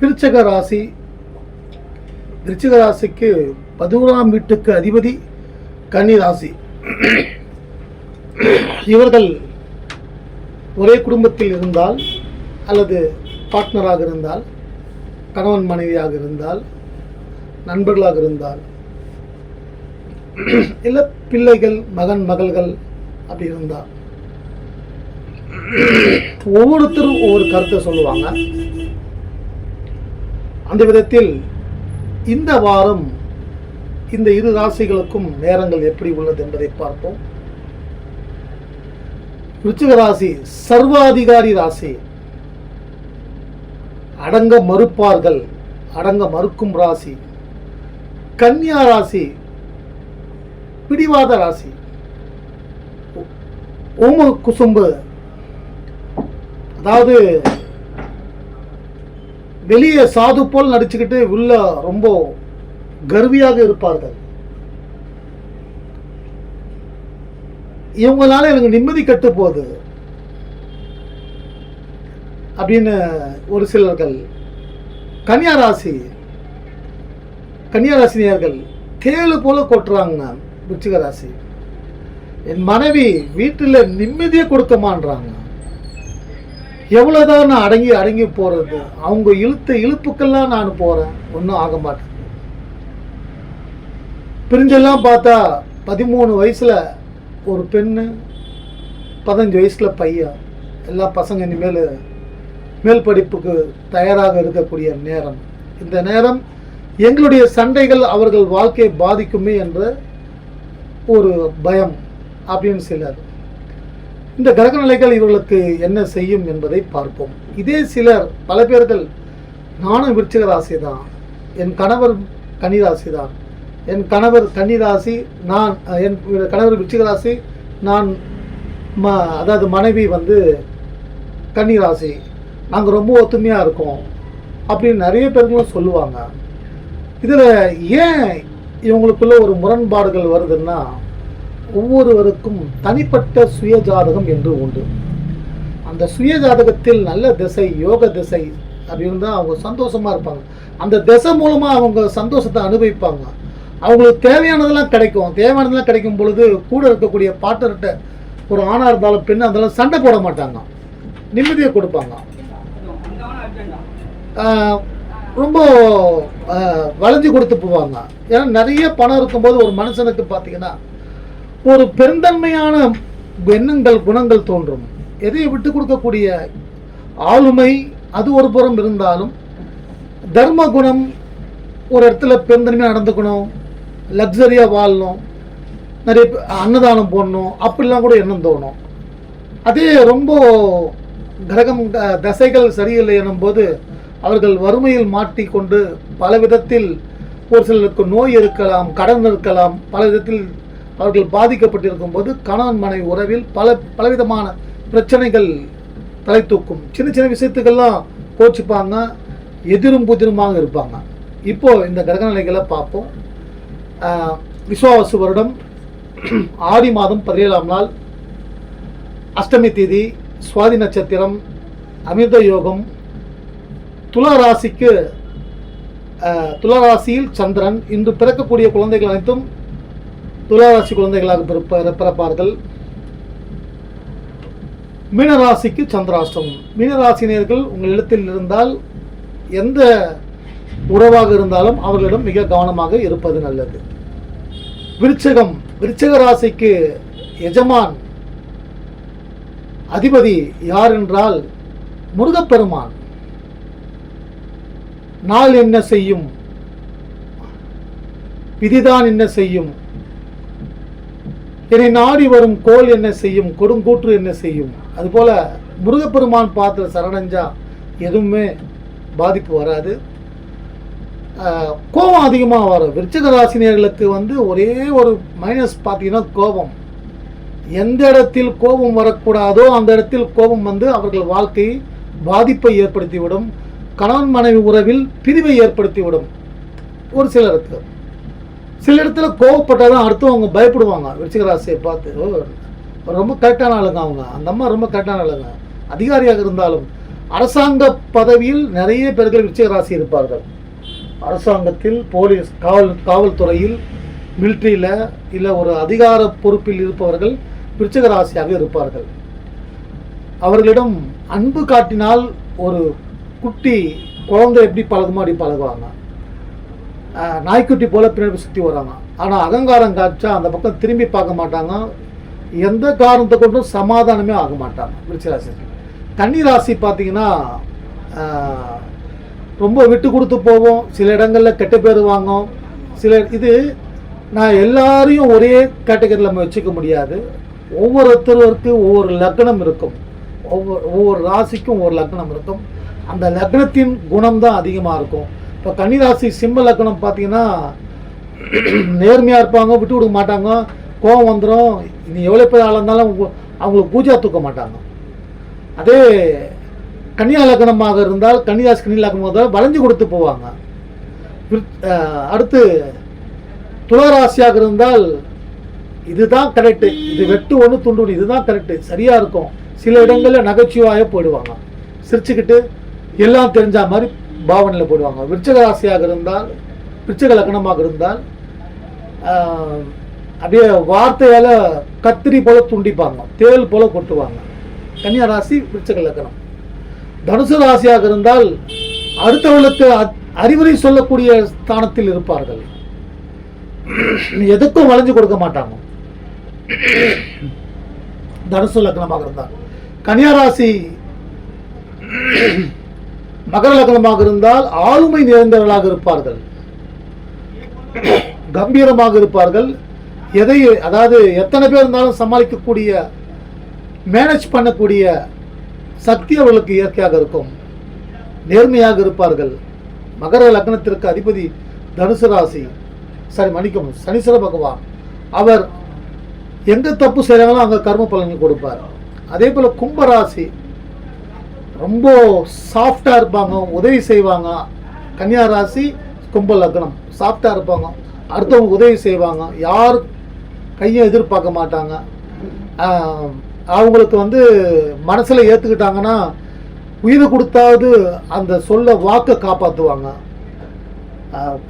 விருச்சக ராசி. விருச்சிக ராசிக்கு பதினோராம் வீட்டுக்கு அதிபதி கன்னி ராசி. இவர்கள் ஒரே குடும்பத்தில் இருந்தால் அல்லது பார்ட்னராக இருந்தால் கணவன் மனைவியாக இருந்தால் நண்பர்களாக இருந்தால் இல்லை பிள்ளைகள் மகன் மகள்கள் அப்படி இருந்தால். ஒவ்வொருத்தரும் ஒவ்வொரு கருத்தை சொல்லுவாங்க. அந்த விதத்தில் இந்த வாரம் இந்த இரு ராசிகளுக்கும் நேரங்கள் எப்படி உள்ளது என்பதை பார்ப்போம். விருச்சிக ராசி சர்வாதிகாரி ராசி. அடங்க மறுப்பார்கள் அடங்க மறுக்கும் ராசி. கன்னியா ராசி பிடிவாத ராசி. ஓம குசும்பு. அதாவது வெளியே சாது போல் நடிச்சுக்கிட்டு உள்ள ரொம்ப கர்வியாக இருப்பார்கள். இவங்களால எனக்கு நிம்மதி கட்டு போகுது. அப்படின்னு ஒரு சிலர்கள் கன்னியாராசி ராசி தேழு ராசினியர்கள் போல கொட்டுறாங்க விருச்சிக ராசி. என் மனைவி வீட்டில் நிம்மதியே கொடுக்கமான்றாங்க எவ்வளோதான் நான் அடங்கி அடங்கி போகிறது அவங்க இழுத்த இழுப்புக்கெல்லாம் நான் போகிறேன் ஒன்றும் ஆக மாட்டேன் பிரிஞ்செல்லாம் பார்த்தா பதிமூணு வயசில் ஒரு பெண்ணு பதினஞ்சு வயசில் பையன். எல்லா பசங்க இனிமேல் மேல் படிப்புக்கு தயாராக இருக்கக்கூடிய நேரம். இந்த நேரம் எங்களுடைய சண்டைகள் அவர்கள் வாழ்க்கையை பாதிக்குமே என்ற ஒரு பயம் அப்படின்னு சிலர். இந்த கிரக நிலைகள் இவர்களுக்கு என்ன செய்யும் என்பதை பார்ப்போம். இதே சிலர் பல பேர்கள் நானும் விருச்சிக ராசி தான் என் கணவர் கன்னிராசி தான் என் கணவர் கன்னிராசி நான் என் கணவர் விருச்சிக ராசி நான் ம அதாவது மனைவி வந்து கன்னிராசி நாங்கள் ரொம்ப ஒத்துமையாக இருக்கோம். அப்படின்னு நிறைய பேர்களும் சொல்லுவாங்க. இதில் ஏன் இவங்களுக்குள்ள ஒரு முரண்பாடுகள் வருதுன்னா ஒவ்வொருவருக்கும் தனிப்பட்ட சுய ஜாதகம் என்று உண்டு. அந்த சுய ஜாதகத்தில் நல்ல திசை யோக திசை அப்படி இருந்தால் அவங்க சந்தோஷமாக இருப்பாங்க. அந்த திசை மூலமாக அவங்க சந்தோஷத்தை அனுபவிப்பாங்க. அவங்களுக்கு தேவையானதெல்லாம் கிடைக்கும். தேவையானதெல்லாம் கிடைக்கும் பொழுது கூட இருக்கக்கூடிய பாட்டர்கிட்ட ஒரு ஆணாக இருந்தாலும் பெண்ணாக இருந்தாலும் சண்டை போட மாட்டாங்க. நிம்மதியை கொடுப்பாங்க. ரொம்ப வளைஞ்சு கொடுத்து போவாங்க. ஏன்னா நிறைய பணம் இருக்கும்போது ஒரு மனுஷனுக்கு பார்த்தீங்கன்னா ஒரு பெருந்தன்மையான எண்ணங்கள் குணங்கள் தோன்றும். எதையை விட்டு கொடுக்கக்கூடிய ஆளுமை அது ஒரு புறம் இருந்தாலும் தர்ம குணம் ஒரு இடத்துல பெருந்தன்மையாக நடந்துக்கணும் லக்ஸரியாக வாழணும் நிறைய அன்னதானம் போடணும் அப்படிலாம் கூட எண்ணம் தோணும். அதே ரொம்ப கிரகம் தசைகள் சரியில்லை எனும்போது அவர்கள் வறுமையில் மாட்டிக்கொண்டு பல விதத்தில் ஒரு சிலருக்கு நோய் இருக்கலாம் கடன் இருக்கலாம் பல விதத்தில் அவர்கள் பாதிக்கப்பட்டிருக்கும் போது கணவன் மனைவி உறவில் பல பலவிதமான பிரச்சனைகள் தலை தூக்கும் சின்ன சின்ன விஷயத்துக்கெல்லாம் கோச்சிப்பாங்க எதிரும் புதிருமாக இருப்பாங்க. இப்போ இந்த கிரகநிலைகளை பார்ப்போம். ஆஹ், வருடம் ஆடி மாதம் பதினேழாம் நாள் அஷ்டமி தேதி சுவாதி நட்சத்திரம் அமிர்த யோகம் துலா ராசிக்கு துலா ராசியில் சந்திரன் இன்று பிறக்கக்கூடிய குழந்தைகள் அனைத்தும் துலா ராசி குழந்தைகளாக பிறப்ப பிறப்பார்கள். மீனராசிக்கு சந்திராஷ்டமம். மீனராசினியர்கள் உங்கள் இடத்தில் இருந்தால் எந்த உறவாக இருந்தாலும் அவர்களிடம் மிக கவனமாக இருப்பது நல்லது. விருச்சகம். விருச்சக ராசிக்கு எஜமான் அதிபதி யார் என்றால் முருகப்பெருமான். நாள் என்ன செய்யும்? விதிதான் என்ன செய்யும்? என்னை நாடி வரும் கோல் என்ன செய்யும்? கொடுங்கூற்று என்ன செய்யும்? அதுபோல் முருகப்பெருமான் பார்த்து சரணஞ்சா எதுவுமே பாதிப்பு வராது. கோபம் அதிகமாக வரும். விருச்சிக ராசினியர்களுக்கு வந்து ஒரே ஒரு மைனஸ் பார்த்தீங்கன்னா கோபம். எந்த இடத்தில் கோபம் வரக்கூடாதோ அந்த இடத்தில் கோபம் வந்து அவர்கள் வாழ்க்கையை பாதிப்பை ஏற்படுத்திவிடும். கணவன் மனைவி உறவில் பிரிவை ஏற்படுத்திவிடும். ஒரு சிலருக்கு. சில இடத்துல கோவப்பட்டால் தான் அடுத்தவங்க பயப்படுவாங்க. விருச்சிகராசியை பார்த்து ரொம்ப கரெக்டான ஆளுங்க அவங்க. அந்த அம்மா ரொம்ப கரெக்டான ஆளுங்க. அதிகாரியாக இருந்தாலும் அரசாங்க பதவியில் நிறைய பேர்கள் விருச்சிகராசி இருப்பார்கள். அரசாங்கத்தில் போலீஸ் காவல் காவல்துறையில் மிலிட்ரியில் இல்லை ஒரு அதிகார பொறுப்பில் இருப்பவர்கள் விருச்சிக ராசியாக இருப்பார்கள். அவர்களிடம் அன்பு காட்டினால் ஒரு குட்டி குழந்தை எப்படி பழகுமோ அப்படி பழகுவாங்க. நாய்க்குட்டி போல பின்னாடி சுற்றி வராங்க. ஆனால் அகங்காரம் காய்ச்சா அந்த பக்கம் திரும்பி பார்க்க மாட்டாங்க. எந்த காரணத்தை கொண்டும் சமாதானமே ஆக மாட்டாங்க விருச்சிராசி கன்னி ராசி பார்த்தீங்கன்னா ரொம்ப விட்டு கொடுத்து போவோம். சில இடங்களில் கெட்ட பேர் வாங்கும் சில இது நான் எல்லாரையும் ஒரே கேட்டகரியில் நம்ம வச்சுக்க முடியாது. ஒவ்வொருத்தருக்கு ஒவ்வொரு லக்னம் இருக்கும். ஒவ்வொரு ஒவ்வொரு ராசிக்கும் ஒவ்வொரு லக்னம் இருக்கும். அந்த லக்னத்தின் குணம் தான் அதிகமாக இருக்கும். இப்போ கன்னிராசி சிம்ம லக்னம் பார்த்தீங்கன்னா நேர்மையாக இருப்பாங்க விட்டு கொடுக்க மாட்டாங்க கோவம் வந்துடும் நீ எவ்வளோ பேர் ஆளாக இருந்தாலும் அவங்க- அவங்களுக்கு பூஜா தூக்க மாட்டாங்க. அதே கன்னியா லக்னமாக இருந்தால் கன்னிராசி கன்னி லக்னமாக இருந்தால் வளைஞ்சு கொடுத்து போவாங்க. அடுத்து துளராசியாக இருந்தால் இதுதான் கரெக்டு இது வெட்டு ஒன்று துண்டு ஒன்று இதுதான் கரெக்டு சரியாக இருக்கும். சில இடங்களில் நகைச்சுவாயாக போயிடுவாங்க. சிரிச்சுக்கிட்டு எல்லாம் தெரிஞ்ச மாதிரி பாவனையில் போடுவாங்க. விருச்சக ராசியாக இருந்தால் விருச்சக லக்னமாக இருந்தால் ஆஹ், அப்படியே வார்த்தையால் கத்திரி போல துண்டிப்பாங்க. தேள் போல கொட்டுவாங்க. கன்னியா ராசி விருச்சக லக்னம். தனுசு ராசியாக இருந்தால் அடுத்தவர்களுக்கு அறிவுரை சொல்லக்கூடிய ஸ்தானத்தில் இருப்பார்கள். எதுக்கும் வளைஞ்சு கொடுக்க மாட்டாங்க. தனுசு லக்னமாக இருந்தால். கன்னியா ராசி மகர லக்னமாக இருந்தால் ஆளுமை நிறைந்தவர்களாக இருப்பார்கள். கம்பீரமாக இருப்பார்கள். எதை அதாவது எத்தனை பேர் இருந்தாலும் சமாளிக்கக்கூடிய மேனேஜ் பண்ணக்கூடிய சக்தி அவர்களுக்கு இயற்கையாக இருக்கும். நேர்மையாக இருப்பார்கள். மகர லக்னத்திற்கு அதிபதி தனுசு ராசி. சரி மன்னிக்கவும். சனீஸ்வர பகவான். அவர் எங்கே தப்பு செய்கிறாங்களோ அங்கே கர்ம பலன்கள் கொடுப்பார். அதே போல் கும்பராசி ரொம்ப சாஃப்டாக இருப்பாங்க உதவி செய்வாங்க. கன்னியா ராசி கும்ப லக்னம். சாஃப்டாக இருப்பாங்க. அடுத்தவங்க உதவி செய்வாங்க. யார் கையும் எதிர்பார்க்க மாட்டாங்க. அவங்களுக்கு வந்து மனசில் ஏற்றுக்கிட்டாங்கன்னா உயிர் கொடுத்தாவது அந்த சொல்ல வாக்கை காப்பாற்றுவாங்க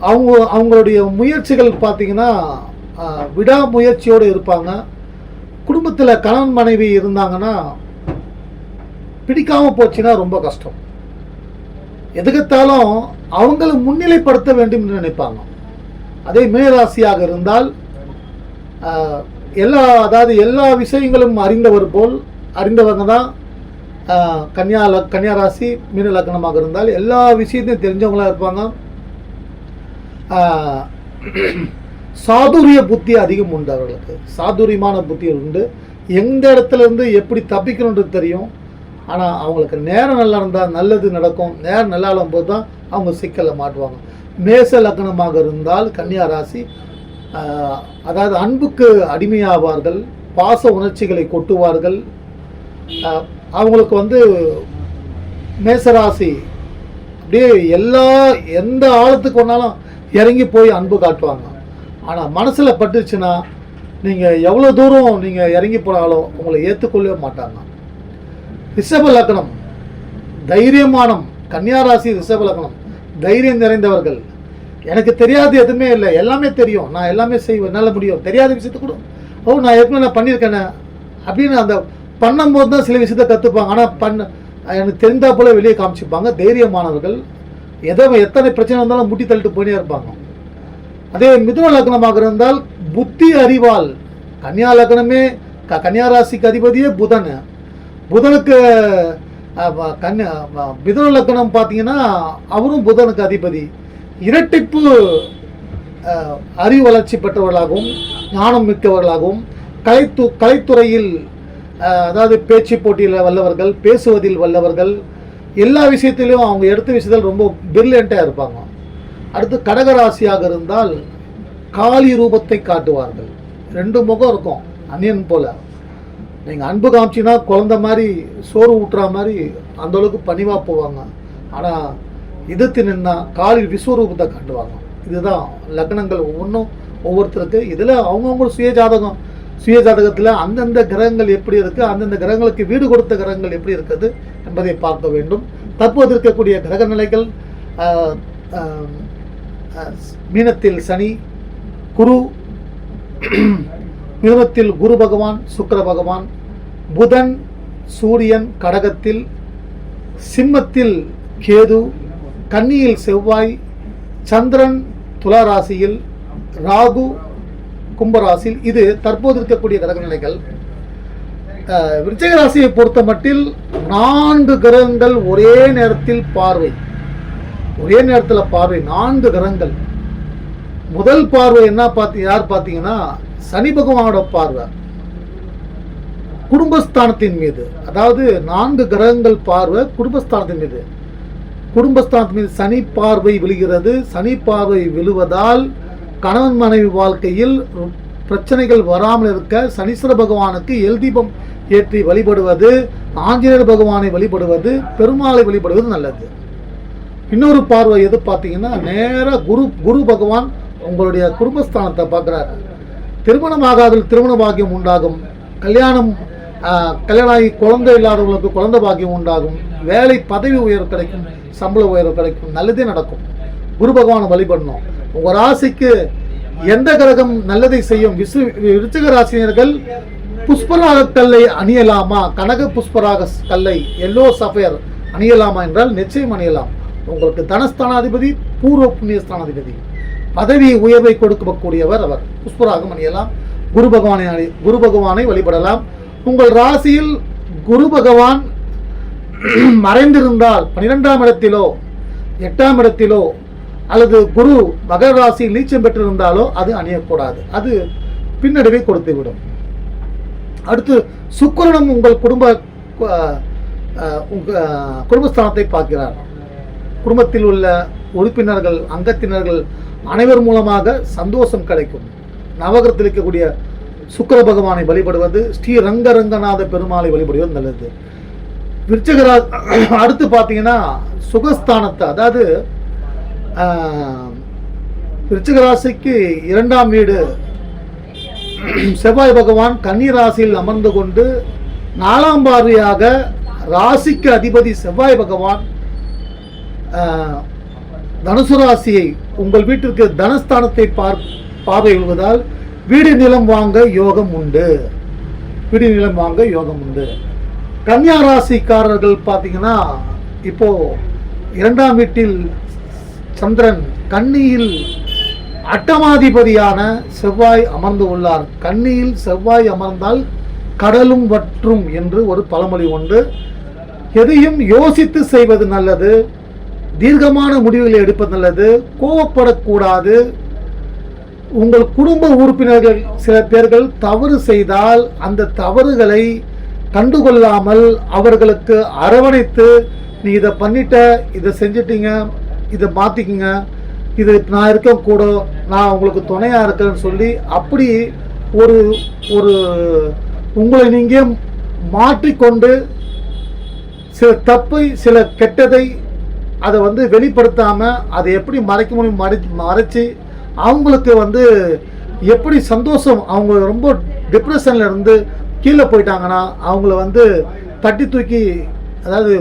அவங்க அவங்களுடைய முயற்சிகள் பார்த்திங்கன்னா விடாமுயற்சியோடு இருப்பாங்க. குடும்பத்தில் கணவன் மனைவி இருந்தாங்கன்னா பிடிக்காமல் போச்சுன்னா ரொம்ப கஷ்டம். எதுக்கத்தாலும் அவங்கள முன்னிலைப்படுத்த வேண்டும் என்று நினைப்பாங்க. அதே மேராசியாக இருந்தால் எல்லா அதாவது எல்லா விஷயங்களும் அறிந்தவர் போல் அறிந்தவங்க தான் கன்னியா லக் கன்னியா ராசி மீன லக்னமாக இருந்தால் எல்லா விஷயத்தையும் தெரிஞ்சவங்களாக இருப்பாங்க. சாதுரிய புத்தி அதிகம் உண்டு அவர்களுக்கு. சாதுரியமான புத்தி உண்டு. எந்த இடத்துல இருந்து எப்படி தப்பிக்கணுன்றது தெரியும். ஆனால் அவங்களுக்கு நேரம் நல்லா இருந்தால் நல்லது நடக்கும். நேரம் நல்லா போது தான் அவங்க சிக்கலில் மாட்டுவாங்க. மேச லக்னமாக இருந்தால் கன்னியா ராசி அதாவது அன்புக்கு அடிமையாவார்கள் பாச உணர்ச்சிகளை கொட்டுவார்கள். அவங்களுக்கு வந்து மேசராசி அப்படியே எல்லா எந்த ஆழத்துக்கு வேணாலும் இறங்கி போய் அன்பு காட்டுவாங்க. ஆனால் மனசில் பட்டுச்சுன்னா நீங்கள் எவ்வளோ தூரம் நீங்கள் இறங்கி போனாலும் உங்களை ஏற்றுக்கொள்ளவே மாட்டாங்க. ரிஷப லக்னம் தைரியமானம். கன்னியாராசி ரிஷப லக்னம் தைரியம் நிறைந்தவர்கள். எனக்கு தெரியாது எதுவுமே இல்லை. எல்லாமே தெரியும். நான் எல்லாமே செய்வேன். என்னால் முடியும். தெரியாத விஷயத்த கூட ஓ நான் ஏற்கனவே நான் பண்ணியிருக்கேனே அப்படின்னு அந்த பண்ணும்போது தான் சில விஷயத்தை கற்றுப்பாங்க ஆனால் பண்ண எனக்கு தெரிந்தா போல வெளியே காமிச்சிப்பாங்க. தைரியமானவர்கள். எதோ எத்தனை பிரச்சனை வந்தாலும் முட்டி தள்ளிட்டு போயினே இருப்பாங்க. அதே மிதுன லக்னமாக இருந்தால் புத்தி அறிவால். கன்னியா லக்னமே க கன்னியா ராசிக்கு அதிபதியே புதன். புதனுக்கு அஹ், வ- மிதுன லக்னம் பார்த்தீங்கன்னா அவரும் புதனுக்கு அதிபதி. இரட்டிப்பு அறிவு வளர்ச்சி பெற்றவர்களாகவும் ஞானம் மிக்கவர்களாகவும் கலைத்து கலைத்துறையில் அதாவது பேச்சு போட்டியில் வல்லவர்கள் பேசுவதில் வல்லவர்கள் எல்லா விஷயத்திலையும் அவங்க எடுத்த விஷயத்தில் ரொம்ப பிரில்லியண்ட்டாக இருப்பாங்க. அடுத்து கடகராசியாக இருந்தால் காளி ரூபத்தை காட்டுவார்கள். ரெண்டு முகம் இருக்கும் அந்நியன் போல். நீங்கள் அன்பு காமிச்சின்னா குழந்த மாதிரி சோறு ஊட்டுற மாதிரி அந்த அளவுக்கு பணிவாக போவாங்க. ஆனால் எதிர்த்து நின்னா காலில் விஸ்வரூபத்தை காட்டுவாங்க. இதுதான் லக்னங்கள் ஒவ்வொன்றும் ஒவ்வொருத்தருக்கு. இதில் அவங்கவுங்க சுயஜாதகம் சுயஜாதகத்தில் அந்தந்த கிரகங்கள் எப்படி இருக்குது அந்தந்த கிரகங்களுக்கு வீடு கொடுத்த கிரகங்கள் எப்படி இருக்குது என்பதை பார்க்க வேண்டும். தற்போது இருக்கக்கூடிய கிரக நிலைகள் மீனத்தில் சனி குரு மிதுனத்தில் குரு பகவான் சுக்கிர பகவான் புதன் சூரியன் கடகத்தில் சிம்மத்தில் கேது கன்னியில் செவ்வாய் சந்திரன் துலா ராசியில் ராகு கும்பராசியில் இது தற்போது இருக்கக்கூடிய கிரக நிலைகள் அஹ், ராசியை பொறுத்த மட்டில் நான்கு கிரகங்கள் ஒரே நேரத்தில் பார்வை. ஒரே நேரத்தில் பார்வை நான்கு கிரகங்கள். முதல் பார்வை என்ன பார்த்தி யார் பார்த்தீங்கன்னா சனி பகவானோட பார்வை. குடும்பஸ்தானத்தின் மீது. அதாவது நான்கு கிரகங்கள் பார்வை குடும்பஸ்தானத்தின் மீது. குடும்பஸ்தானத்தின் மீது சனி பார்வை விழுகிறது. சனி பார்வை விழுவதால் கணவன் மனைவி வாழ்க்கையில் பிரச்சனைகள் வராமல் இருக்க சனீஸ்வர பகவானுக்கு எல் தீபம் ஏற்றி வழிபடுவது ஆஞ்சநேயர் பகவானை வழிபடுவது பெருமாளை வழிபடுவது நல்லது. இன்னொரு பார்வை எது பார்த்தீங்கன்னா நேராக குரு குரு பகவான் உங்களுடைய குடும்பஸ்தானத்தை பார்க்குறாரு. திருமணம் ஆகாதல் திருமண பாக்கியம் உண்டாகும். கல்யாணம் கல்யாணம் ஆகி குழந்தை இல்லாதவங்களுக்கு குழந்தை பாக்கியம் உண்டாகும். வேலை பதவி உயர்வு கிடைக்கும் சம்பள உயர்வு கிடைக்கும் நல்லதே நடக்கும். குரு பகவானை வழிபடணும். உங்கள் ராசிக்கு எந்த கிரகம் நல்லதை செய்யும்? விசு விருச்சிக ராசினியர்கள் புஷ்பராக கல்லை அணியலாமா? கனக புஷ்பராக கல்லை எல்லோ சஃபயர் அணியலாமா என்றால் நிச்சயம் அணியலாம். உங்களுக்கு தனஸ்தானாதிபதி பூர்வ புண்ணிய ஸ்தானாதிபதி பதவி உயர்வை கொடுக்கக்கூடியவர் அவர். புஷ்பராகம் அணியலாம். குரு பகவானை அணி குரு பகவானை வழிபடலாம். உங்கள் ராசியில் குரு பகவான் மறைந்திருந்தால் பன்னிரெண்டாம் இடத்திலோ எட்டாம் இடத்திலோ அல்லது குரு மகர ராசி நீச்சம் பெற்றிருந்தாலோ அது அணியக்கூடாது. அது பின்னடைவை கொடுத்துவிடும். அடுத்து சுக்கரனும் உங்கள் குடும்ப அஹ், குடும்பஸ்தானத்தை பார்க்கிறார். குடும்பத்தில் உள்ள உறுப்பினர்கள் அங்கத்தினர்கள் அனைவர் மூலமாக சந்தோஷம் கிடைக்கும். நவகரத்தில் இருக்கக்கூடிய சுக்கிர பகவானை வழிபடுவது ஸ்ரீ ரங்கரங்கநாத பெருமாளை வழிபடுவது நல்லது. விருச்சகரா அடுத்து பார்த்தீங்கன்னா சுகஸ்தானத்தை அதாவது ஆஹ், இரண்டாம் வீடு. செவ்வாய் பகவான் கன்னி ராசியில் அமர்ந்து கொண்டு நாலாம் பார்வையாக ராசிக்கு அதிபதி செவ்வாய் பகவான் தனுசு ராசியை உங்கள் வீட்டிற்கு தனஸ்தானத்தை பார் பார்வை விழுவதால் வீடு நிலம் வாங்க யோகம் உண்டு. வீடு நிலம் வாங்க யோகம் உண்டு. கன்னியா ராசிக்காரர்கள் பார்த்தீங்கன்னா இப்போ இரண்டாம் வீட்டில் சந்திரன் கன்னியில் அட்டமாதிபதியான செவ்வாய் அமர்ந்து உள்ளார். கன்னியில் செவ்வாய் அமர்ந்தால் கடலும் வற்றும் என்று ஒரு பழமொழி உண்டு. எதையும் யோசித்து செய்வது நல்லது. தீர்க்கமான முடிவுகளை எடுப்பது நல்லது. கோவப்படக்கூடாது. உங்கள் குடும்ப உறுப்பினர்கள் சில பேர்கள் தவறு செய்தால் அந்த தவறுகளை கண்டுகொள்ளாமல் அவர்களுக்கு அரவணைத்து நீ இதை பண்ணிட்ட இதை செஞ்சிட்டீங்க இதை மாற்றிக்கிங்க இது நான் இருக்கக்கூட நான் உங்களுக்கு துணையாக இருக்கேன்னு சொல்லி அப்படி ஒரு ஒரு உங்களை நீங்கள் மாற்றிக்கொண்டு சில தப்பை சில கெட்டதை அதை வந்து வெளிப்படுத்தாமல் அதை எப்படி மறைக்க முடியும் மறை மறைச்சி அவங்களுக்கு வந்து எப்படி சந்தோஷம் அவங்க ரொம்ப டிப்ரெஷனில் இருந்து கீழே போயிட்டாங்கன்னா அவங்கள வந்து தட்டி தூக்கி அதாவது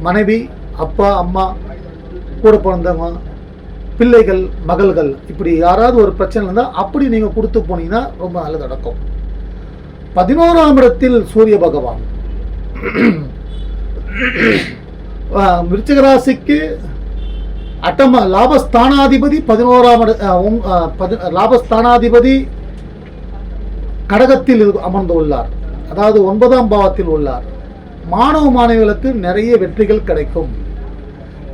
மனைவி அப்பா அம்மா கூட பிறந்தவங்க பிள்ளைகள் மகள்கள் இப்படி யாராவது ஒரு பிரச்சனை இருந்தால் அப்படி நீங்கள் கொடுத்து போனீங்கன்னா ரொம்ப நல்லது நடக்கும். பதினோராம் இடத்தில் சூரிய பகவான். ஆஹ் அட்டம லாபஸ்தானாதிபதி பதினோராம் லாபஸ்தானாதிபதி கடகத்தில் அமர்ந்து உள்ளார். அதாவது ஒன்பதாம் பாவத்தில் உள்ளார். மாணவ மாணவிகளுக்கு நிறைய வெற்றிகள் கிடைக்கும்.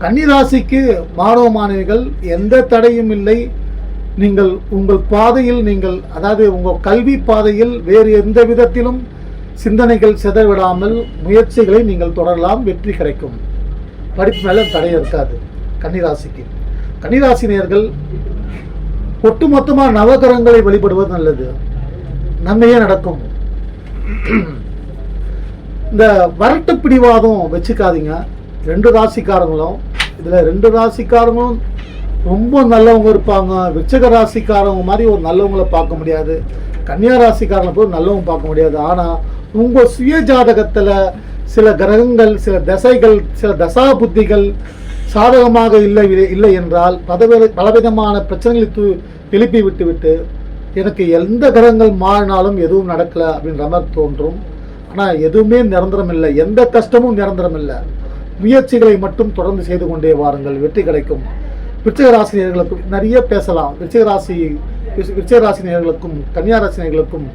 கன்னிராசிக்கு மாணவ மாணவிகள் எந்த தடையும் இல்லை. நீங்கள் உங்கள் பாதையில் நீங்கள் அதாவது உங்கள் கல்வி பாதையில் வேறு எந்த விதத்திலும் சிந்தனைகள் சிதறவிடாமல் முயற்சிகளை நீங்கள் தொடரலாம். வெற்றி கிடைக்கும். படிப்பு மேலே தடை இருக்காது. கன்னிராசிக்கு. கன்னிராசினியர்கள் ஒட்டுமொத்தமாக நவகரங்களை வழிபடுவது நல்லது. நன்மையே நடக்கும். இந்த வரட்டு பிடிவாதம் வச்சுக்காதீங்க. ரெண்டு ராசிக்காரங்களும் இதில் ரெண்டு ராசிக்காரங்களும் ரொம்ப நல்லவங்க இருப்பாங்க. விச்சக ராசிக்காரவங்க மாதிரி ஒரு நல்லவங்கள பார்க்க முடியாது. கன்னியா ராசிக்காரங்களை போய் நல்லவங்க பார்க்க முடியாது. ஆனால் உங்கள் சுய ஜாதகத்தில் சில கிரகங்கள் சில தசைகள் சில தசா புத்திகள் சாதகமாக இல்லை இல்லை என்றால் பதவி பலவிதமான பிரச்சனைகளை து எழுப்பி விட்டுவிட்டு எனக்கு எந்த கிரகங்கள் மாறினாலும் எதுவும் நடக்கலை அப்படின்ற மாதிரி தோன்றும். ஆனால் எதுவுமே நிரந்தரம் இல்லை. எந்த கஷ்டமும் நிரந்தரம் இல்லை. முயற்சிகளை மட்டும் தொடர்ந்து செய்து கொண்டே வாருங்கள். வெற்றி கிடைக்கும். விருச்சிகராசினியர்களுக்கு நிறைய பேசலாம். விருச்சிக ராசி கன்னியாராசினியர்களுக்கும் ராசினியர்களுக்கும்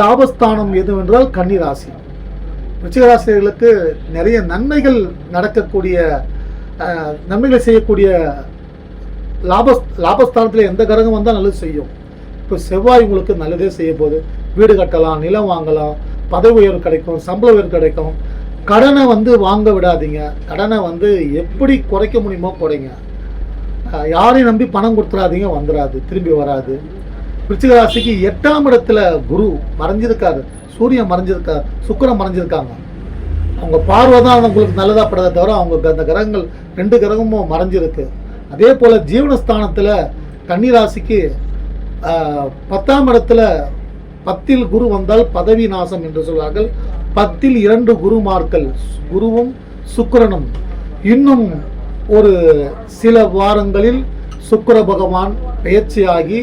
லாபஸ்தானம் எதுவென்றால் கன்னி ரிச்சிகராசிரியர்களுக்கு நிறைய நன்மைகள் நடக்கக்கூடிய நன்மைகளை செய்யக்கூடிய லாப லாபஸ்தானத்தில் எந்த கிரகம் வந்தால் நல்லது செய்யும். இப்போ செவ்வாய் உங்களுக்கு நல்லதே செய்ய போகுது. வீடு கட்டலாம் நிலம் வாங்கலாம் பதவி உயர்வு கிடைக்கும் சம்பள உயர்வு கிடைக்கும். கடனை வந்து வாங்க விடாதீங்க. கடனை வந்து எப்படி குறைக்க முடியுமோ குறைங்க. யாரையும் நம்பி பணம் கொடுத்துடாதீங்க வந்துடாது திரும்பி வராது. விருச்சிகராசிக்கு எட்டாம் இடத்துல குரு மறைஞ்சிருக்காரு. சூரியன் மறைஞ்சிருக்காரு. சுக்கிரன் மறைஞ்சிருக்காங்க. அவங்க பார்வை தான் உங்களுக்கு நல்லதாக படுறதை தவிர அவங்க அந்த கிரகங்கள் ரெண்டு கிரகமும் மறைஞ்சிருக்கு. அதே போல் ஜீவனஸ்தானத்தில் கன்னிராசிக்கு பத்தாம் இடத்துல பத்தில் குரு வந்தால் பதவி நாசம் என்று சொல்வார்கள். பத்தில் இரண்டு குருமார்கள் குருவும் சுக்கிரனும். இன்னும் ஒரு சில வாரங்களில் சுக்கிர பகவான் பயிற்சியாகி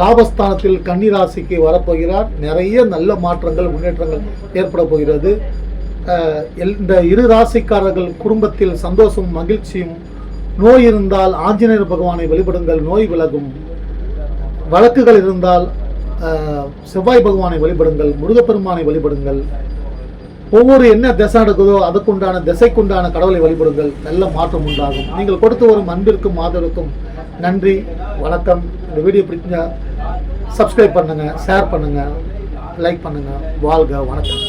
லாபஸ்தானத்தில் கன்னிராசிக்கு வரப்போகிறார். நிறைய நல்ல மாற்றங்கள் முன்னேற்றங்கள் ஏற்பட போகிறது. இந்த இரு ராசிக்காரர்கள் குடும்பத்தில் சந்தோஷமும் மகிழ்ச்சியும் நோய் இருந்தால் ஆஞ்சநேயர் பகவானை வழிபடுங்கள் நோய் விலகும். வழக்குகள் இருந்தால் செவ்வாய் பகவானை வழிபடுங்கள் முருகப்பெருமானை வழிபடுங்கள். ஒவ்வொரு என்ன திசை நடக்குதோ அதுக்குண்டான திசைக்குண்டான கடவுளை வழிபடுங்கள். நல்ல மாற்றம் உண்டாகும். நீங்கள் கொடுத்து வரும் அன்பிற்கும் ஆதரவுக்கும் நன்றி வணக்கம். இந்த வீடியோ பிடிச்சா சப்ஸ்கிரைப் பண்ணுங்க ஷேர் பண்ணுங்கள் லைக் பண்ணுங்க. வாழ்க வணக்கம்.